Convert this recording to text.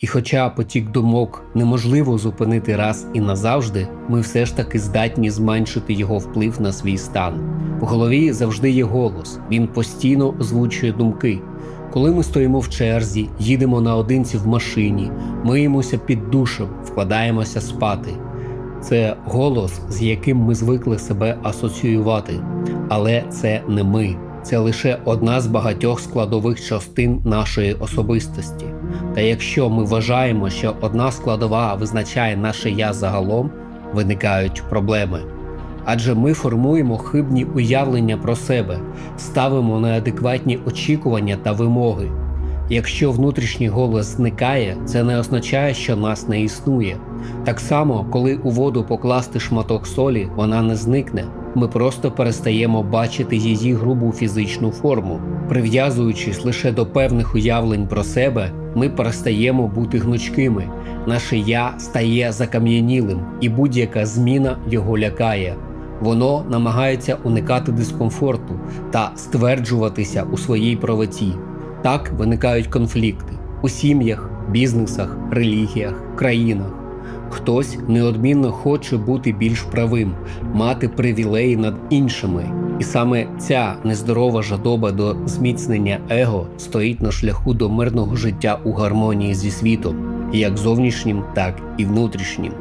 І хоча потік думок неможливо зупинити раз і назавжди, ми все ж таки здатні зменшити його вплив на свій стан. В голові завжди є голос, він постійно озвучує думки. Коли ми стоїмо в черзі, їдемо наодинці в машині, миємося під душем, вкладаємося спати. Це голос, з яким ми звикли себе асоціювати. Але це не ми, це лише одна з багатьох складових частин нашої особистості. Та якщо ми вважаємо, що одна складова визначає наше я загалом, виникають проблеми. Адже ми формуємо хибні уявлення про себе, ставимо неадекватні очікування та вимоги. Якщо внутрішній голос зникає, це не означає, що нас не існує. Так само, коли у воду покласти шматок солі, вона не зникне. Ми просто перестаємо бачити її грубу фізичну форму. Прив'язуючись лише до певних уявлень про себе, ми перестаємо бути гнучкими. Наше я стає закам'янілим, і будь-яка зміна його лякає. Воно намагається уникати дискомфорту та стверджуватися у своїй правоті. Так виникають конфлікти у сім'ях, бізнесах, релігіях, країнах. Хтось неодмінно хоче бути більш правим, мати привілеї над іншими. І саме ця нездорова жадоба до зміцнення его стоїть на шляху до мирного життя у гармонії зі світом, як зовнішнім, так і внутрішнім.